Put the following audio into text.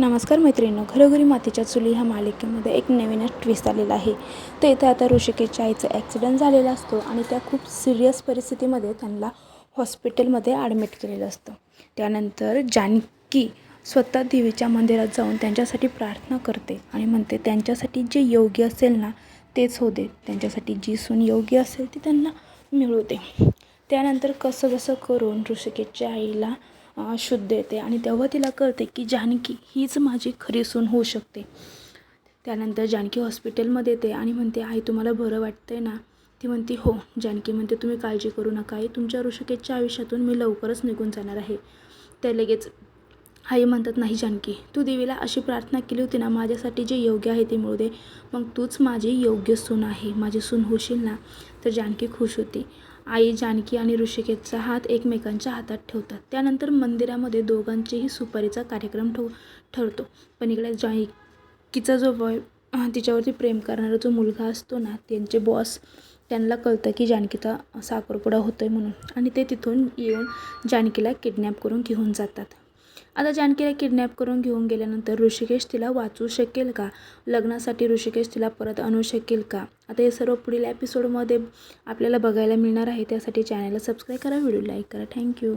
नमस्कार मैत्रिणींनो घरोघरी मातीच्या चुली ह्या मालिकेमध्ये एक नवीनच ट्विस्ट आलेला आहे. तर इथे आता ऋषिकेशच्या आईचा ॲक्सिडेंट झालेला असतो आणि त्या खूप सिरियस परिस्थितीमध्ये त्यांना हॉस्पिटलमध्ये ॲडमिट केलेलं असतं. त्यानंतर जानकी स्वतः देवीच्या मंदिरात जाऊन त्यांच्यासाठी प्रार्थना करते आणि म्हणते त्यांच्यासाठी जे योग्य असेल ना तेच हो दे. त्यांच्यासाठी जी सून योग्य असेल ती त्यांना मिळू दे. त्यानंतर कसं कसं करून ऋषिकेशच्या आईला शुद्ध येते. आणि तेव्हा तिला कळते की जानकी हीच माझी खरी सून होऊ शकते. त्यानंतर जानकी हॉस्पिटलमध्ये येते आणि म्हणते आई तुम्हाला बरं वाटतंय ना? ती म्हणते हो. जानकी म्हणते तुम्ही काळजी करू नका. आई तुमच्या ऋषिकेशच्या आयुष्यातून मी लवकरच निघून जाणार आहे. तर लगेच आई म्हणतात नाही जानकी तू देवीला अशी प्रार्थना केली होती ना माझ्यासाठी जे योग्य आहे ते मिळू दे. मग तूच माझी योग्य सून आहे. माझी सून होशील ना? तर जानकी खुश होती. आई जानकी आणि ऋषिकेशचा हात एकमेकांच्या हातात ठेवतात. त्यानंतर मंदिरामध्ये दोघांचेही सुपारीचा कार्यक्रम ठेव ठरतो. पण इकडे जानकीचा जो बॉय तिच्यावरती प्रेम करणारा जो मुलगा असतो ना त्यांचे बॉस त्यांना कळतं की जानकीचा साखरपुडा होतो आहे म्हणून. आणि ते तिथून येऊन जानकीला किडनॅप करून घेऊन जातात. आता जानकीला किडनॅप करून घेऊन गेल्यानंतर ऋषिकेश तिला वाचू शकेल का? लग्नासाठी ऋषिकेश तिला परत आणू शकेल का? आता हे सर्व पुढील एपिसोडमध्ये आपल्याला बघायला मिळणार आहे. त्यासाठी चॅनलला सबस्क्राईब करा व्हिडिओ लाईक करा. थँक्यू